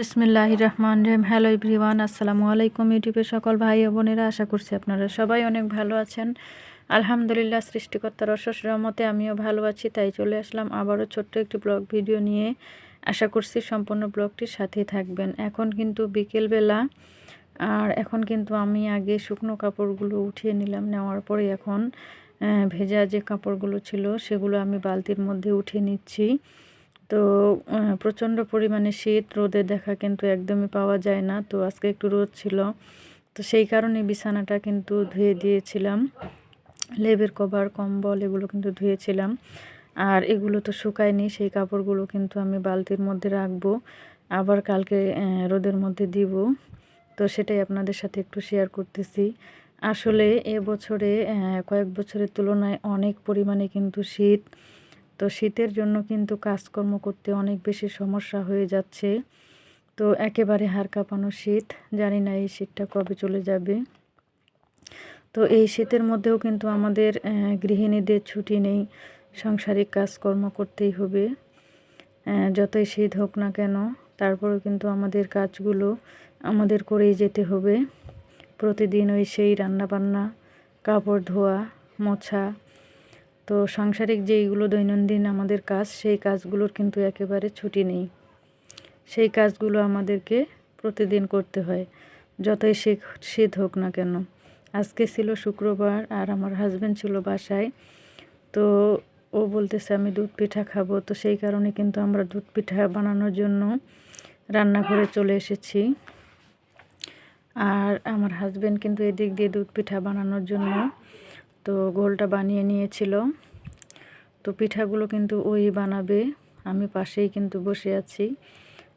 বিসমিল্লাহ রহমান রহিম hello everyone আসসালামু আলাইকুম ইউটিউবের সকল ভাই বোনেরা, আশা করছি আপনারা সবাই অনেক ভালো আছেন। আলহামদুলিল্লাহ, সৃষ্টিকর্তার অশেষ রহমতে আমিও ভালো আছি, তাই চলে আসলাম আবারও ছোট্ট একটি ব্লগ ভিডিও নিয়ে। আশা করছি সম্পূর্ণ ব্লগটির সাথেই থাকবেন। এখন কিন্তু বিকেলবেলা, আর এখন কিন্তু আমি আগে শুকনো কাপড়গুলো উঠিয়ে নিলাম, নেওয়ার পরে এখন ভেজা যে কাপড়গুলো ছিল, সেগুলো আমি বালতির মধ্যে উঠিয়ে নিচ্ছি। তো প্রচণ্ড পরিমাণে শীত রোদের দেখা কিন্তু একদমই পাওয়া যায় না। তো আজকে একটু রোদ ছিল। তো সেই কারণে বিছানাটা কিন্তু ধুয়ে দিয়েছিলাম। লেবের কভার, কম্বল এগুলো কিন্তু ধুয়েছিলাম। আর এগুলো তো শুকায়নি, সেই কাপড়গুলো কিন্তু আমি বালতির মধ্যে রাখব। আবার কালকে রোদের মধ্যে দিব। তো সেটাই আপনাদের সাথে একটু শেয়ার করতেছি। আসলে এ বছরে কয়েক বছরের তুলনায় অনেক পরিমাণে কিন্তু শীত তো শীতের জন্য কিন্তু কাজকর্ম করতে অনেক বেশি সমস্যা হয়ে যাচ্ছে। তো একেবারে হাড় কাঁপানো শীত, জানি না এই শীতটা কবে চলে যাবে। তো এই শীতের মধ্যেও কিন্তু আমাদের গৃহিণীদের ছুটি নেই, সাংসারিক কাজকর্ম করতেই হবে। যতই শীত হোক না কেন, তারপরেও কিন্তু আমাদের কাজগুলো আমাদের করেই যেতে হবে। প্রতিদিন ওই সেই রান্নাবান্না, কাপড় ধোয়া, মোছা তো সাংসারিক যেইগুলো দৈনন্দিন আমাদের কাজ, সেই কাজগুলোর কিন্তু একেবারে ছুটি নেই। সেই কাজগুলো আমাদেরকে প্রতিদিন করতে হয়, যতই শীত শীত হোক না কেন। আজকে ছিল শুক্রবার আর আমার হাজব্যান্ড ছিল বাসায়, তো ও বলতেছে, আমি দুধ পিঠা খাব। তো সেই কারণে কিন্তু আমরা দুধ পিঠা বানানোর জন্য রান্না করে চলে এসেছি। আর আমার হাজব্যান্ড কিন্তু এদিক দিয়ে দুধ পিঠা বানানোর জন্য তো গোলটা বানিয়ে নিয়েছিল। তো পিঠাগুলো কিন্তু ওই বানাবে, আমি পাশেই কিন্তু বসে আছি।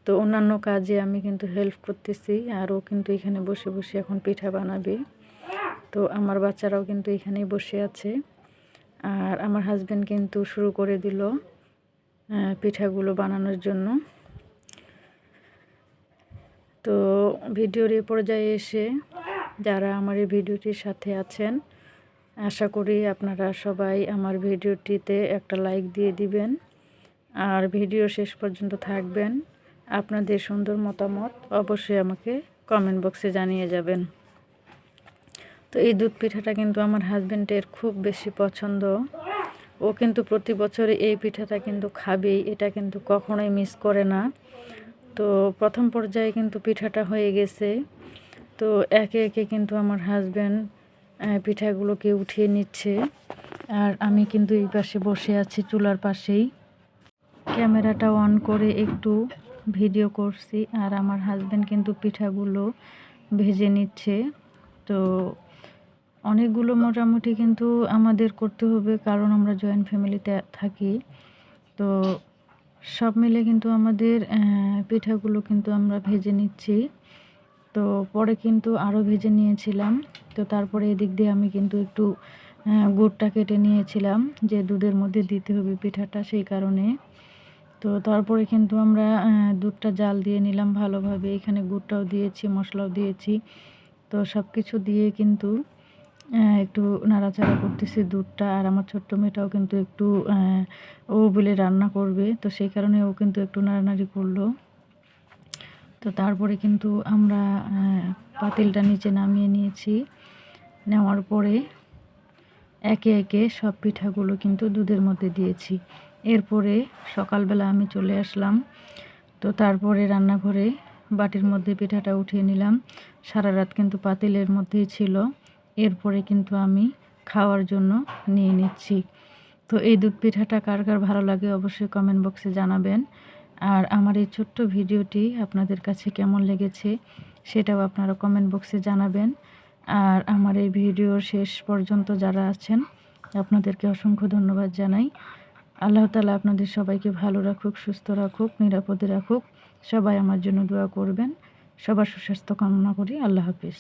তো অন্যান্য কাজে আমি কিন্তু হেল্প করতেছি, আর ও কিন্তু এখানে বসে বসে এখন পিঠা বানাবে। তো আমার বাচ্চারাও কিন্তু এখানেই বসে আছে। আর আমার হাজব্যান্ড কিন্তু শুরু করে দিল পিঠাগুলো বানানোর জন্য। তো ভিডিওর এ পর্যায়ে এসে যারা আমার এই ভিডিওটির সাথে আছেন আশা করি আপনারা সবাই আমার ভিডিওটিতে একটা লাইক দিয়ে দিবেন। আর ভিডিও শেষ পর্যন্ত থাকবেন। আপনাদের সুন্দর মতামত অবশ্যই আমাকে কমেন্ট বক্সে জানিয়ে যাবেন। তো এই দুধ পিঠাটা কিন্তু আমার হাজব্যান্ডের খুব বেশি পছন্দ। ও কিন্তু প্রতি বছরে এই পিঠাটা কিন্তু খাবেই, এটা কিন্তু কখনোই মিস করে না। তো প্রথম পর্যায়ে কিন্তু পিঠাটা হয়ে গেছে। তো একে একে কিন্তু আমার হাজব্যান্ড পিঠাগুলোকে উঠিয়ে নিচ্ছে। আর আমি কিন্তু এই পাশে বসে আছি চুলার পাশেই। ক্যামেরাটা অন করে একটু ভিডিও করছি, আর আমার হাজব্যান্ড কিন্তু পিঠাগুলো ভেজে নিচ্ছে। তো অনেকগুলো মোটামুটি কিন্তু আমাদের করতে হবে, কারণ আমরা জয়েন্ট ফ্যামিলিতে থাকি। তো সব মিলে কিন্তু আমাদের পিঠাগুলো কিন্তু আমরা ভেজে নিচ্ছি। তো পরে কিন্তু আরও ভেজে নিয়েছিলাম। তো তারপরে এদিক দিয়ে আমি কিন্তু একটু গুড়টা কেটে নিয়েছিলাম যে দুধের মধ্যে দিতে হবে পিঠাটা সেই কারণে। তো তারপরে কিন্তু আমরা দুধটা জাল দিয়ে নিলাম ভালোভাবে। এখানে গুড়টাও দিয়েছি, মশলাও দিয়েছি। তো সব কিছু দিয়ে কিন্তু একটু নাড়াচাড়া করতেছি দুধটা। আর আমার ছোট্ট মেয়েটাও কিন্তু একটু ও বলে রান্না করবে। তো সেই কারণে ও কিন্তু একটু নাড়ানাড়ি করল। তো তারপরে কিন্তু আমরা পাতিলটা নিচে নামিয়ে নিয়েছি। নেওয়ার পরে একে একে সব পিঠাগুলো কিন্তু দুধের মধ্যে দিয়েছি। এরপরে সকালবেলা আমি চলে আসলাম। তো তারপরে রান্নাঘরে বাটির মধ্যে পিঠাটা উঠিয়ে নিলাম। সারা রাত কিন্তু পাতিলের মধ্যেই ছিল। এরপরে কিন্তু আমি খাওয়ার জন্য নিয়ে নিচ্ছি। তো এই দুধ পিঠাটা কার কার ভালো লাগে অবশ্যই কমেন্ট বক্সে জানাবেন। আর আমার এই ছোট্ট ভিডিওটি আপনাদের কাছে কেমন লেগেছে সেটাও আপনারা কমেন্ট বক্সে জানাবেন। আর আমার এই ভিডিওর শেষ পর্যন্ত যারা আছেন, আপনাদেরকে অসংখ্য ধন্যবাদ জানাই। আল্লাহ তালা আপনাদের সবাইকে ভালো রাখুক, সুস্থ রাখুক, নিরাপদে রাখুক। সবাই আমার জন্য দোয়া করবেন। সবার সুস্বাস্থ্য কামনা করি। আল্লাহ হাফিজ।